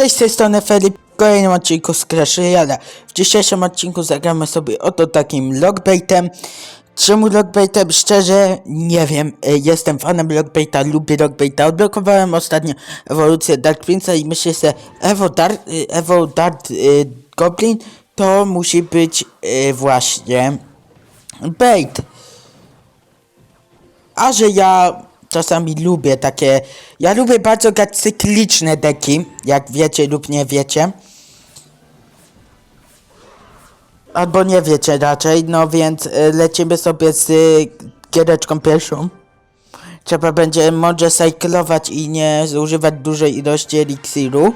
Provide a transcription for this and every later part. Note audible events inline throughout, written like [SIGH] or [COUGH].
Cześć, z tej strony Filip. W kolejnym odcinku z Clash Royale. W dzisiejszym odcinku zagramy sobie oto takim logbaitem. Czemu logbaitem? Szczerze, nie wiem. E, Jestem fanem logbaita, lubię logbaita. Odblokowałem ostatnio ewolucję Dark Prince'a i myślę że Evo Dart, e, Evo Dart e, Goblin to musi być właśnie bait. A że ja czasami lubię takie. Ja lubię bardzo grać cykliczne deki, jak wiecie lub nie wiecie. Albo nie wiecie raczej, no więc y, lecimy sobie z y, giereczką pierwszą. Trzeba będzie mądrze cyklować i nie zużywać dużej ilości eliksiru.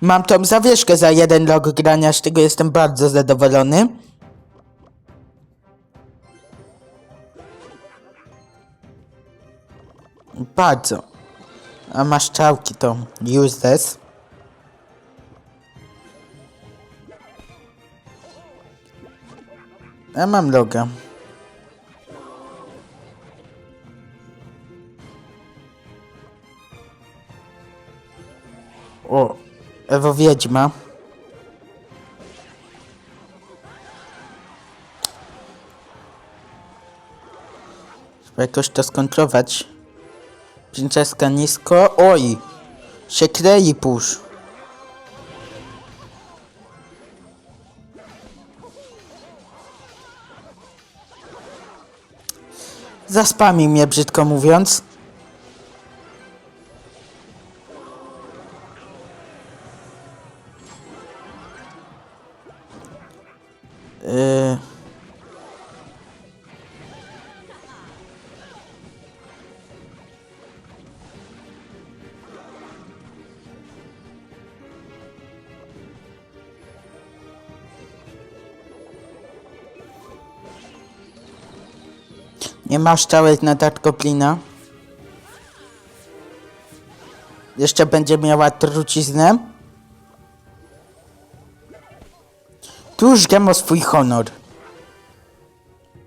Mam tą zawieszkę za jeden rok grania, z tego jestem bardzo zadowolony. Bardzo. A masz czałki to useless. Ja mam loga. O, Ewo Wiedźma. Trzeba jakoś to skontrować. Princeska nisko. Oj! Się klei pusz. Zaspamił mnie brzydko mówiąc. Yy... Nie masz czałek na Darkoplina. Jeszcze będzie miała truciznę. Tu już gram o swój honor.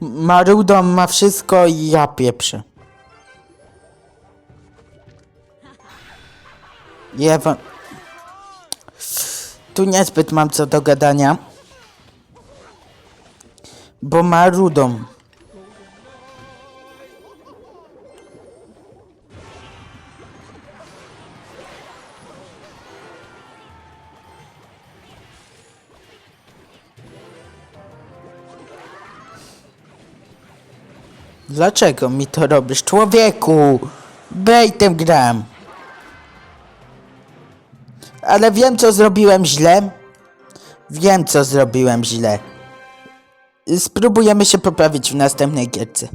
Marudą ma wszystko i ja pieprzę. Jewa... Tu niezbyt mam co do gadania. Bo ma rudą. Dlaczego mi to robisz, człowieku? Bejtem gram. Ale wiem, co zrobiłem źle. Wiem, co zrobiłem źle. Spróbujemy się poprawić w następnej gierce.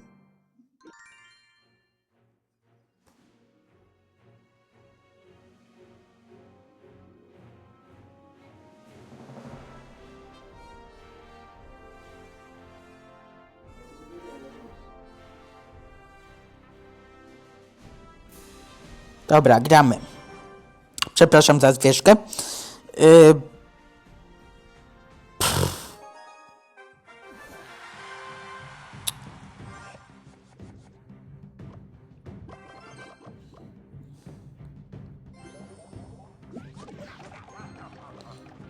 Dobra, gramy. Przepraszam za zwieszkę. Yy...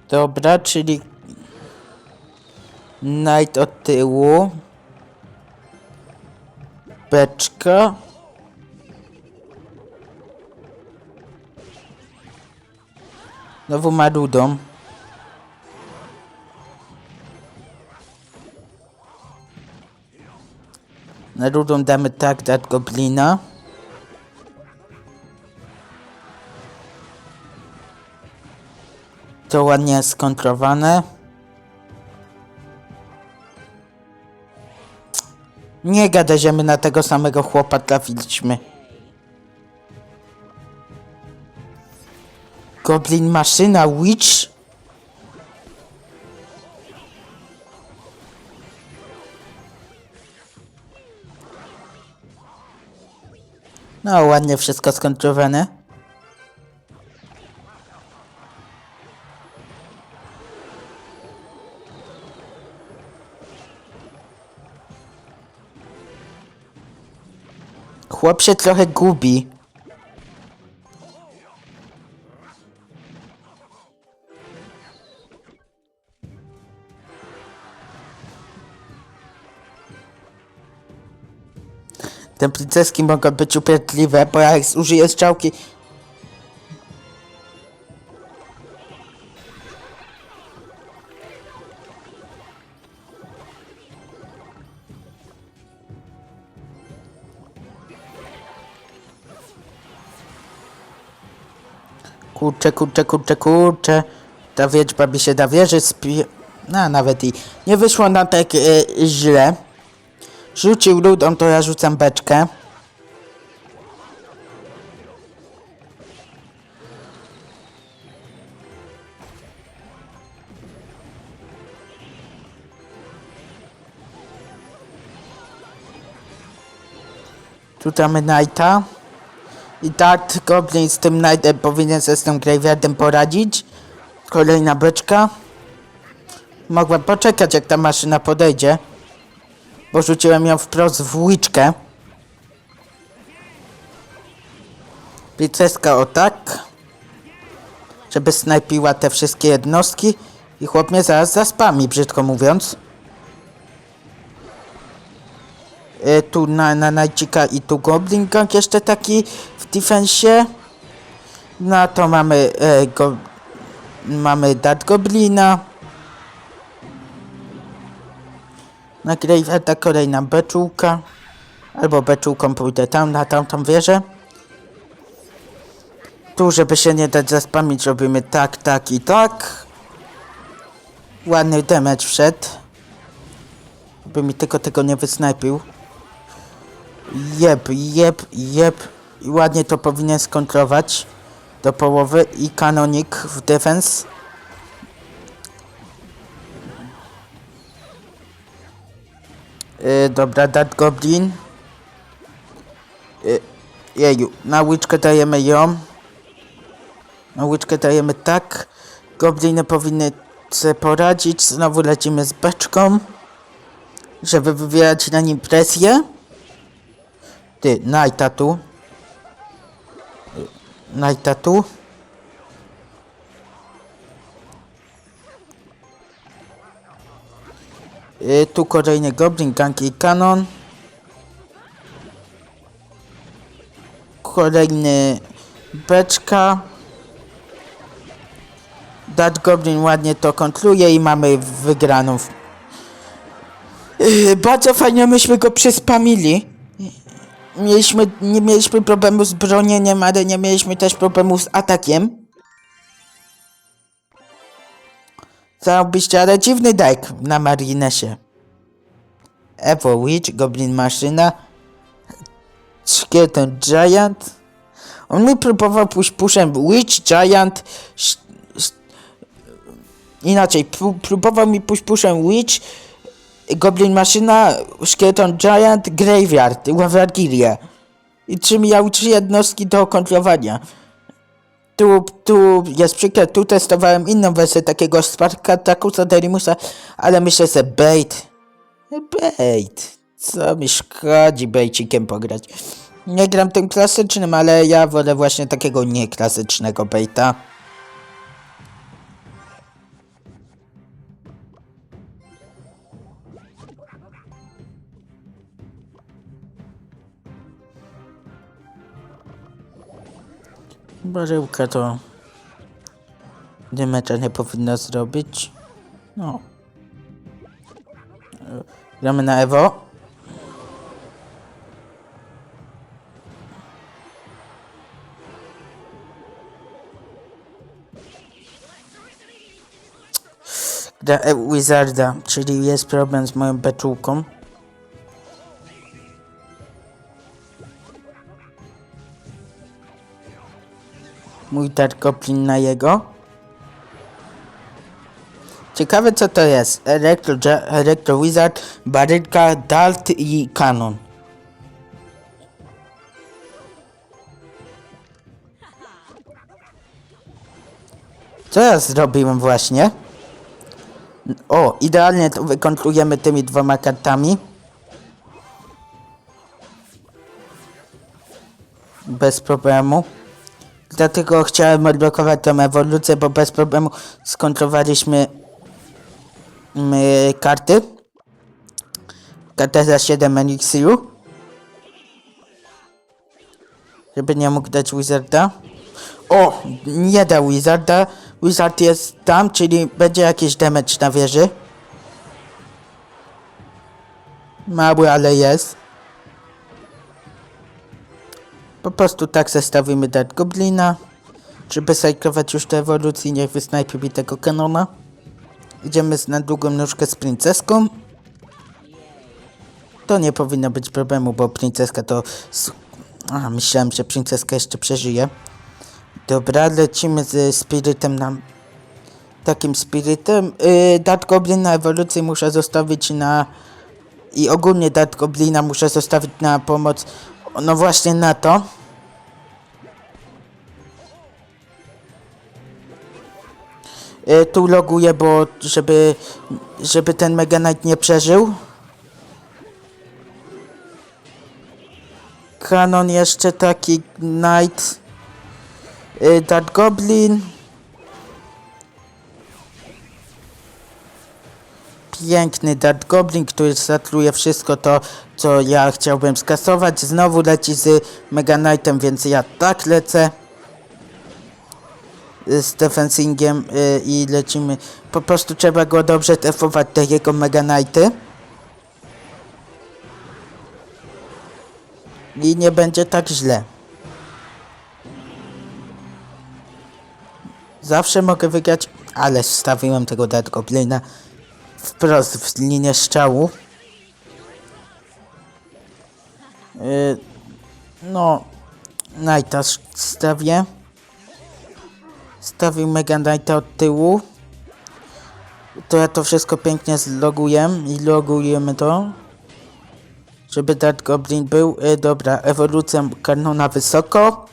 Dobra, czyli Knight od tyłu. Beczka. Znowu Marudą. Na rudą damy tak, dat goblina. To ładnie skontrowane. Nie gadaj, że my na tego samego chłopa trafiliśmy. Goblin maszyna Witch? No, ładnie wszystko skontrowane. Chłop się trochę gubi. Te princeski mogą być upierdliwe, bo jak użyję strzałki... Kurczę, kurczę, kurczę, kurczę. Ta wiedźba mi się na wieży spi... No, nawet i nie wyszło nam tak e, źle. Rzucił ludą, to ja rzucam beczkę. Tu mamy Knighta. I tak Goblin z tym Knightem powinien sobie z tym Graveyardem poradzić. Kolejna beczka. Mogłem poczekać jak ta maszyna podejdzie. Bo rzuciłem ją wprost w łyczkę. Piceska o tak. Żeby snajpiła te wszystkie jednostki. I chłop mnie zaraz zaspami, brzydko mówiąc. E, tu na, na Najcika i tu Goblin Gang jeszcze taki w defensie. No to mamy e, go, mamy Dark Goblina. Na Graveheada kolejna beczułka. Albo beczułką pójdę tam, na tamtą wieżę. Tu, żeby się nie dać zaspamić, robimy tak, tak i tak. Ładny damage wszedł. By mi tylko tego nie wysnajpił. Jeb, jeb, jeb. I ładnie to powinien skontrować do połowy i kanonik w defense. Yy, dobra, Dark Goblin. Yy, jeju, na łyczkę dajemy ją. Na łyczkę dajemy tak. Gobliny powinny sobie poradzić. Znowu lecimy z beczką. Żeby wywierać na nim presję. Ty, Knighta tu. Y, tu kolejny Goblin, Gang i Kanon. Kolejny Beczka. Dark Goblin ładnie to kontruje i mamy wygraną. Yy, bardzo fajnie myśmy go przyspamili. Mieliśmy, nie mieliśmy problemu z bronieniem, ale nie mieliśmy też problemu z atakiem. Zarobiście, ale dziwny deck na marginesie. Evo Witch, Goblin Maszyna, Skeleton Giant. On mi próbował pójść puszem Witch, Giant, inaczej, pró- próbował mi pójść puszem Witch, Goblin Maszyna, Skeleton Giant, Graveyard, Wavergilia. I trzy miał trzy jednostki do kontrolowania. Tu, tu jest przykład, tu testowałem inną wersję takiego Spartakusa Derimusa, ale myślę, że bait. Bait. Co mi szkodzi baicikiem pograć. Nie gram tym klasycznym, ale ja wolę właśnie takiego nieklasycznego baita. Baryłka to dymecza nie powinna zrobić. No. Gramy na Evo. Gra Wizarda, czyli jest problem z moją beczułką. Mój Goblin na jego. Ciekawe co to jest. Electro, Electro Wizard, Barylka, Dalt i Kanon. Co ja zrobiłem właśnie? O, idealnie to wykontrujemy tymi dwoma kartami. Bez problemu. Dlatego chciałem odblokować tą ewolucję, bo bez problemu skontrolowaliśmy my, karty. Kartę za 7 eliksiru. Żeby nie mógł dać Wizarda. O! Nie da Wizarda. Wizard jest tam, czyli będzie jakiś damage na wieży. Mały, ale jest. Po prostu tak zestawimy Dark Goblina. Żeby sajkować już te ewolucji, niech wysnajpie mi tego kanona. Idziemy na długą nóżkę z princeską. To nie powinno być problemu, bo princeska to... s- A, myślałem, że princeska jeszcze przeżyje. Dobra, lecimy z spirytem na... Takim spirytem. Yy, Dark Goblin na ewolucji muszę zostawić na... I ogólnie Dark Goblina muszę zostawić na pomoc... No właśnie na to. Y, tu loguję, bo żeby, żeby ten Mega Knight nie przeżył. Kanon jeszcze taki Knight. Y, Dark Goblin. Piękny Dark Goblin, który zatluje wszystko to, co ja chciałbym skasować. Znowu leci z Mega Knightem, więc ja tak lecę z defensingiem y, i lecimy. Po prostu trzeba go dobrze defować, te jego Mega Knighty. I nie będzie tak źle. Zawsze mogę wygrać, ale wstawiłem tego Dead Goblina wprost w linię strzału. Yy, no, Knighta stawię. Stawił Mega Knighta od tyłu. To ja to wszystko pięknie zloguję i logujemy to. Żeby Dark Goblin był. E, dobra, ewolucja kanona wysoko.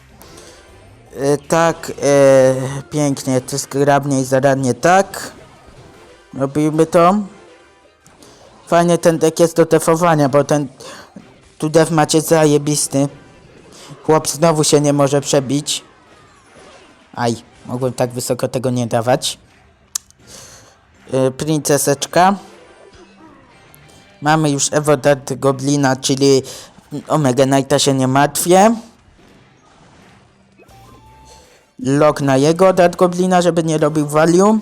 E, tak, e, pięknie, to zgrabnie i zaradnie tak. Robimy to. Fajnie ten deck jest do defowania, bo ten tu def macie zajebisty. Chłop znowu się nie może przebić. Aj, mogłem tak wysoko tego nie dawać. Yy, princeseczka. Mamy już Ewodat Goblina, czyli Omega Knighta się nie martwię. Lock na jego Dark Goblina, żeby nie robił value.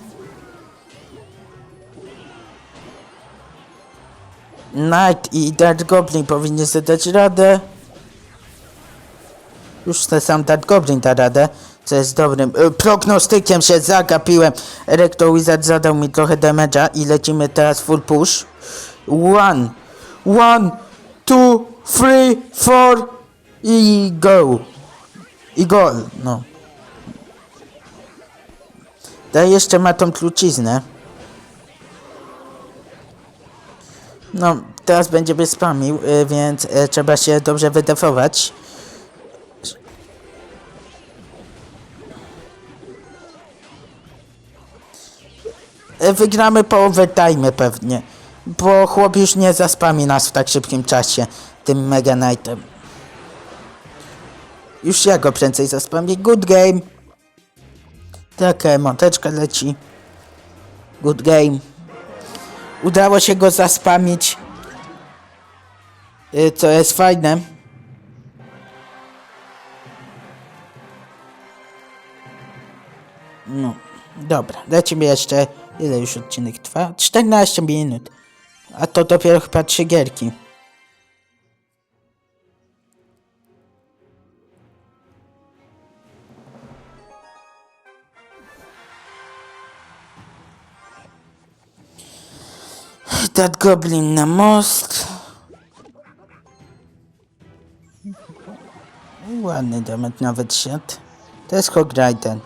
Knight i Dark Goblin powinni sobie dać radę. Już ten sam Dark Goblin da radę, co jest dobrym e, prognostykiem się zagapiłem. Recto Wizard zadał mi trochę damage'a i lecimy teraz full push. One, one, two, three, four i go. I gol, no. Daj jeszcze ma tą truciznę. No, teraz będziemy spamił, y, więc y, trzeba się dobrze wydefować. Y, Wygramy po overtime pewnie, bo chłop już nie zaspami nas w tak szybkim czasie tym Mega Knightem. Już ja go prędzej zaspamię. Good game. Taka moteczka leci. Good game. Udało się go zaspamić. Y, Co jest fajne. No, dobra, lecimy jeszcze. Ile już odcinek trwa? 14 minut. A to dopiero chyba trzy gierki. That Goblin na most. Ładny domek nawet siadł. To jest Hograjten.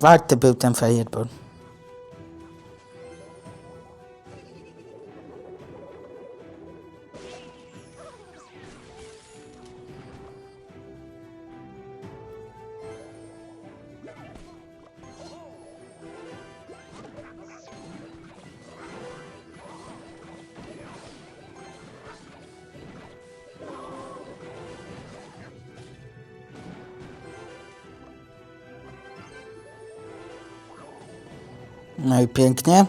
Warty był ten Fireball. No i pięknie.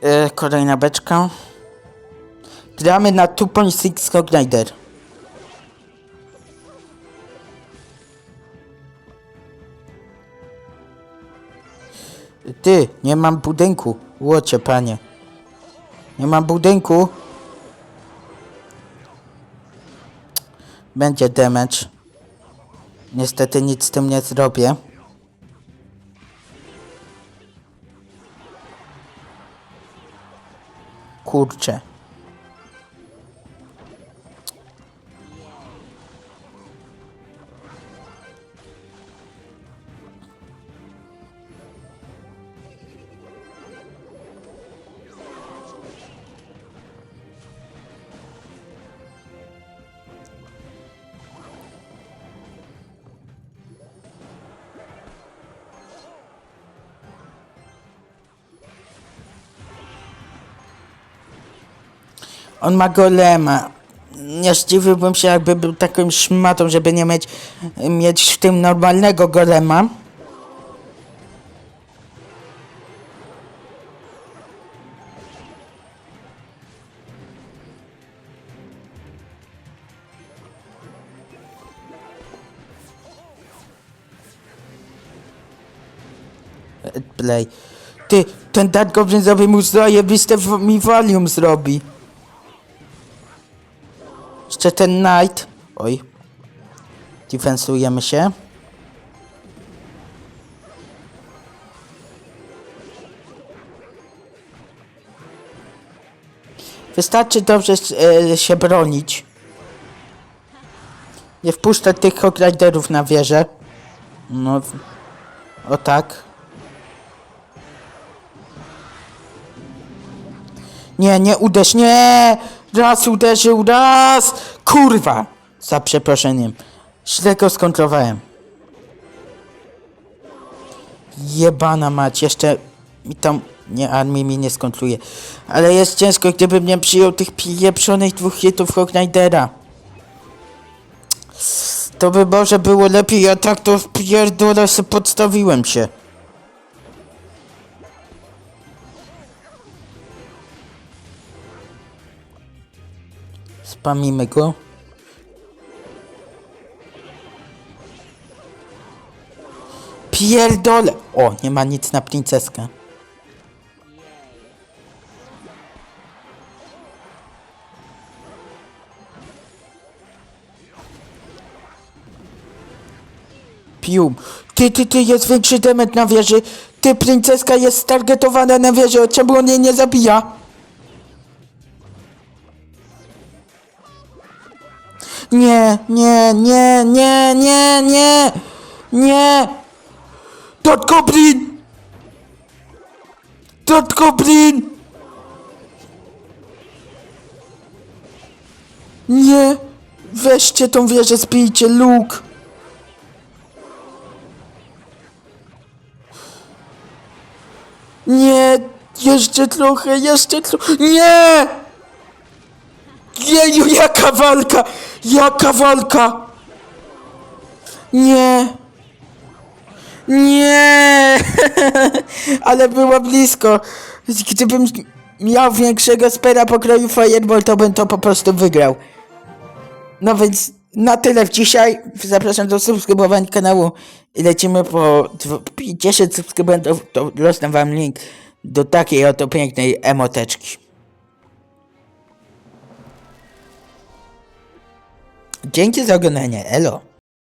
E, kolejna beczka. Gramy na 2.6 Cognider. Ty, nie mam budynku. Łocie, panie. Nie mam budynku. Będzie damage. Niestety nic z tym nie zrobię. కూర్చ On ma golema. Nie zdziwiłbym się, jakby był taką szmatą, żeby nie mieć, mieć w tym normalnego golema. Play. Ty, ten Dark Goblin zrobi mu zajebiste mi volume zrobi. Jeszcze ten Knight. Oj. Defensujemy się. Wystarczy dobrze e, się bronić. Nie wpuszczać tych Hogriderów na wieżę. No. O tak. Nie, nie uderz, nie! Raz uderzył, raz! Kurwa! Za przeproszeniem. Źle go skontrowałem. Jebana mać, jeszcze mi tam... Nie, armii mi nie skontruje. Ale jest ciężko, gdybym nie przyjął tych pieprzonych dwóch hitów Hognidera. To by może było lepiej, a tak to pierdolę podstawiłem się. Spamimy go. Pierdolę! O, nie ma nic na princeskę. Pium. Ty, ty, ty, jest większy demet na wieży. Ty, princeska jest stargetowana na wieży. Czemu on jej nie zabija? Nie, nie, nie, nie, nie, nie, nie. Dot Goblin! Dot Goblin! Nie! Weźcie tą wieżę, zbijcie luk! Nie! Jeszcze trochę, jeszcze trochę. Nie! Jeju, jaka walka! Jaka walka! Nie! Nie! [LAUGHS] Ale było blisko. Gdybym miał większego spera pokroju Fireball, to bym to po prostu wygrał. No więc na tyle w dzisiaj. Zapraszam do subskrybowania kanału. Lecimy po dwu- 50 subskrybentów, to rozdam wam link do takiej oto pięknej emoteczki. Dzięki za oglądanie. Elo.